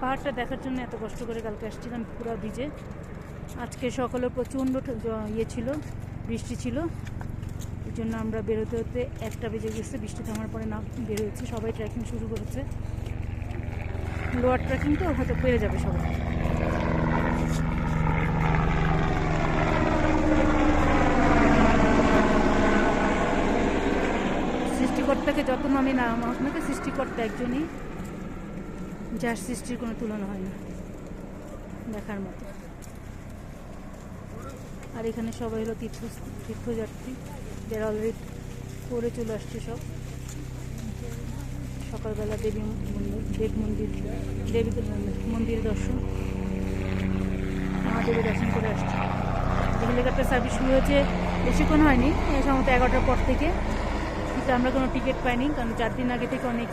পাহাড়টা দেখার জন্য এত কষ্ট করে কালকে আসছিলাম পুরো ভিজে। আজকে সকালে প্রচণ্ড ইয়ে ছিল, বৃষ্টি ছিল। এই জন্য আমরা বেরোতে হতে একটা বেজে গেছে, বৃষ্টি থামার পরে না বের হয়েছি সবাই ট্রেকিং শুরু করেছে। লোয়ার ট্রেকিং তো হয়তো পেরে যাবে সবাই। সৃষ্টিকর্তাকে যত নামে না আপনাকে সৃষ্টিকর্তা একজনই। যার সৃষ্টির কোনো তুলনা হয় না। দেখার মতো। আর এখানে সবাই হলো তীর্থ তীর্থযাত্রী। যারা অলরেডি করে চলে আসছে সব। সকালবেলা দেবী মন্দির, দেব মন্দির, দেবী মন্দির দর্শন। মহাদেবের দর্শন করে আসছে। হেলিকপ্টার সার্ভিস শুরু হয়েছে। বেশিক্ষণ হয়নি। সম্ভবত এগারোটার পর থেকে। কিন্তু আমরা কোনো টিকিট পাইনি। কারণ চার দিন আগে থেকে অনেক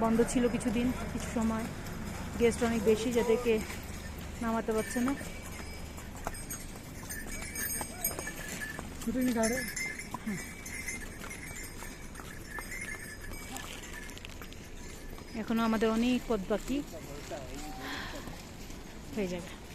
বন্ধ ছিল কিছুদিন কিছু সময়। গেস্ট অনেক বেশি যাদেরকে নামাতে পারছে না। শুটিং এখনও আমাদের অনেক পথ বাকি। হয়ে যাবে।